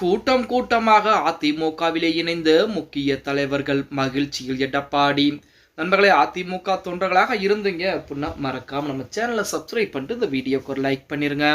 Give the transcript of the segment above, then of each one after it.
கூட்டம் கூட்டமாக அதிமுகவிலே இணைந்த முக்கிய தலைவர்கள் மகிழ்ச்சியில் எடப்பாடி நண்பர்களே அதிமுக தொண்டர்களாக இருந்தீங்க அப்படின்னா மறக்காம நம்ம சேனலை சப்ஸ்கிரைப் பண்ணிட்டு இந்த வீடியோக்கு ஒரு லைக் பண்ணிருங்க.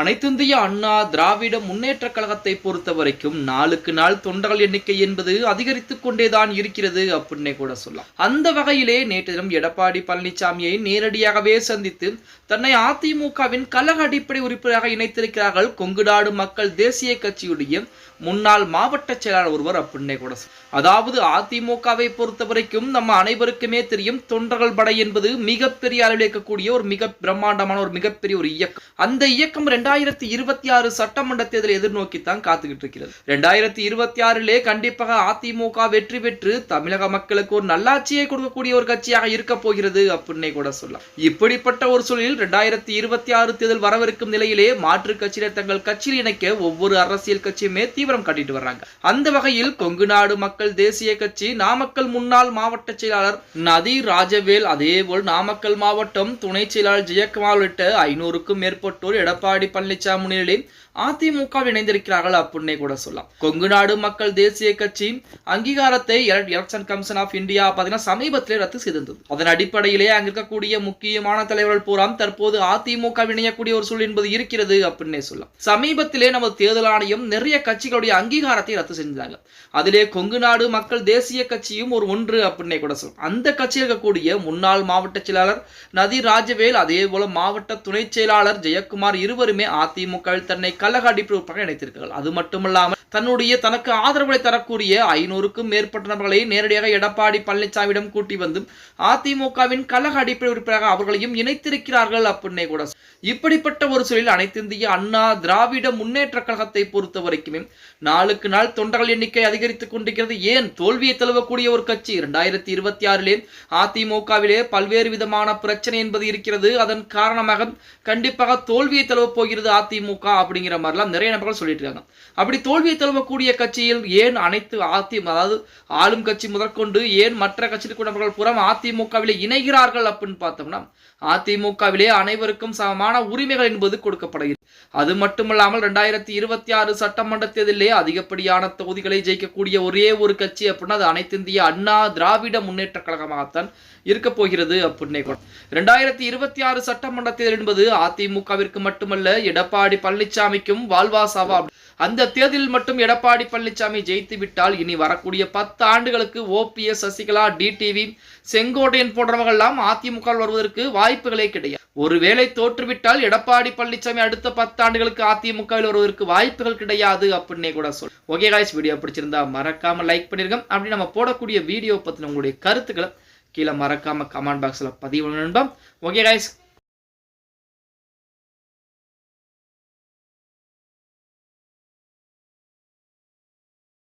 அனைத்திந்திய அண்ணா திராவிட முன்னேற்ற கழகத்தை பொறுத்த வரைக்கும் நாளுக்கு நாள் தொண்டர்கள் எண்ணிக்கை என்பது அதிகரித்து கொண்டேதான் இருக்கிறது அப்படின்னே கூட சொல்லலாம். அந்த வகையிலே நேற்று தினம் எடப்பாடி பழனிசாமியை நேரடியாகவே சந்தித்து தன்னை அதிமுகவின் கழக அடிப்படை உறுப்பினராக இணைத்திருக்கிறார்கள் கொங்குநாடு மக்கள் தேசிய கட்சியுடைய முன்னாள் மாவட்ட செயலாளர் ஒருவர் அப்படின்னே கூட அதாவது அதிமுகவை பொறுத்த வரைக்கும் நம்ம அனைவருக்குமே தெரியும் தொண்டர்கள் படை என்பது மிகப்பெரிய அளவில் இருக்கக்கூடிய ஒரு மிக பிரம்மாண்டமான ஒரு மிகப்பெரிய ஒரு இயக்கம். அந்த இயக்கம் ரெண்டாயிரத்தி இருபத்தி ஆறு சட்டமன்ற தேர்தலை எதிர்நோக்கித்தான் காத்துக்கிட்டு இருக்கிறது. ரெண்டாயிரத்தி இருபத்தி ஆறிலே கண்டிப்பாக அதிமுக வெற்றி பெற்று தமிழக மக்களுக்கு ஒரு நல்லாட்சியை கொடுக்கக்கூடிய ஒரு கட்சியாக இருக்க போகிறது அப்படின்னே கூட சொல்லலாம். இப்படிப்பட்ட ஒரு சூழலில் ரெண்டாயிரத்தி இருபத்தி ஆறு தேர்தல் வரவிருக்கும் நிலையிலே மாற்றுக் கட்சியினர் தங்கள் கட்சியில் இணைக்க ஒவ்வொரு அரசியல் கட்சியுமே தீவிர தீவிரம் காட்டிட்டு வர்றாங்க. அந்த வகையில் கொங்கு நாடு மக்கள் தேசிய கட்சி நாமக்கல் முன்னாள் மாவட்ட செயலாளர் நதி ராஜவேல் அதேபோல் நாமக்கல் மாவட்டம் துணை செயலாளர் ஜெயக்குமார் உள்ளிட்ட ஐநூறுக்கும் மேற்பட்டோர் எடப்பாடி பழனிசாமி முன்னிலையில் அதிமுக இணைந்திருக்கிறார்கள் அப்படின்னே கூட சொல்லலாம். கொங்கு நாடு மக்கள் தேசிய கட்சி அங்கீகாரத்தை எலெக்ஷன் கமிஷன் ஆஃப் இந்தியா பார்த்தீங்கன்னா சமீபத்திலே ரத்து செய்திருந்தது. அதன் அடிப்படையிலே அங்க இருக்கக்கூடிய முக்கியமான தலைவர்கள் பூராம் தற்போது அதிமுக இணையக்கூடிய ஒரு சூழல் என்பது இருக்கிறது அப்படின்னே சொல்லலாம். சமீபத்திலே நமது தேர்தல் ஆணையம் நிறைய கட்சிகளுடைய அங்கீகாரத்தை ரத்து செஞ்சாங்க அதிலே கொங்கு நாடு மக்கள் தேசிய கட்சியும் ஒரு ஒன்று அப்படின்னே கூட சொல்லலாம். அந்த கட்சியில் இருக்கக்கூடிய முன்னாள் மாவட்ட செயலாளர் நதி ராஜவேல் அதே போல மாவட்ட துணை செயலாளர் ஜெயக்குமார் இருவருமே அதிமுகவில் தன்னை கழக அடிப்படையாக இணைத்திருக்கிறார்கள். அது மட்டுமல்லாமல் தன்னுடைய தனக்கு ஆதரவுகளை தரக்கூடிய ஐநூறுக்கும் மேற்பட்ட நபர்களை நேரடியாக எடப்பாடி பழனிசாமியிடம் கூட்டி வந்து அதிமுகவின் கழக அடிப்படை உறுப்பினராக அவர்களையும் இணைத்திருக்கிறார்கள் அப்படின்னே கூட இப்படிப்பட்ட ஒரு சூழலில் அனைத்து இந்திய அண்ணா திராவிட முன்னேற்ற கழகத்தை பொறுத்த வரைக்குமே நாளுக்கு நாள் தொண்டர்கள் எண்ணிக்கை அதிகரித்துக் கொண்டிருக்கிறது. ஏன்? தோல்வியை தழுவக்கூடிய ஒரு கட்சி இரண்டாயிரத்தி இருபத்தி ஆறிலே அதிமுகவிலே பல்வேறு விதமான பிரச்சனை என்பது இருக்கிறது. அதன் காரணமாக கண்டிப்பாக தோல்வியை தழுவப் போகிறது அதிமுக அப்படிங்கிற மாதிரிலாம் நிறைய நபர்கள் சொல்லிட்டு இருக்காங்க அப்படி தோல்வியை தழுவக்கூடிய கட்சியில் ஏன் அனைத்து அதி அதாவது ஆளும் கட்சி முதற்கொண்டு ஏன் மற்ற கட்சிக்கு நபர்கள் புறம் அதிமுகவிலே இணைகிறார்கள் அப்படின்னு பார்த்தோம்னா அதிமுகவிலே அனைவருக்கும் சமமான உரிமைகள் என்பது கொடுக்கப்படுகிறது. அது மட்டுமல்லாமல் ரெண்டாயிரத்தி இருபத்தி ஆறு சட்டமன்ற தேர்தலிலே அதிகப்படியான தொகுதிகளை ஜெயிக்கக்கூடிய ஒரே ஒரு கட்சி அப்படின்னா அது அனைத்திந்திய அண்ணா திராவிட முன்னேற்ற கழகமாகத்தான் இருக்க போகிறது அப்படின்னே கூட. ரெண்டாயிரத்தி இருபத்தி ஆறு சட்டமன்ற தேர்தல் என்பது அதிமுகவிற்கு மட்டுமல்ல எடப்பாடி பழனிசாமிக்கும் வாழ்வாசாவா. அந்த தேர்தலில் மட்டும் எடப்பாடி பழனிசாமி ஜெயித்து விட்டால் இனி வரக்கூடிய பத்து ஆண்டுகளுக்கு ஓபிஎஸ் சசிகலா டிடிவி செங்கோட்டையன் போன்றவர்கள்லாம் அதிமுக வருவதற்கு வாய்ப்புகளே கிடையாது. ஒருவேளை தோற்றுவிட்டால் எடப்பாடி பழனிசாமி அடுத்த பத்து ஆண்டுகளுக்கு அதிமுகவில் வருவதற்கு வாய்ப்புகள் கிடையாது அப்படின்னே கூட சொல். ஓகே காய்ஸ் வீடியோ பிடிச்சிருந்தா மறக்காம லைக் பண்ணிருங்க. அப்படி நம்ம போடக்கூடிய வீடியோ பத்தின உங்களுடைய கருத்துக்களை கீழே மறக்காம கமெண்ட் பாக்ஸ்ல பதிவு நண்பம் ஓகே காய்ஸ்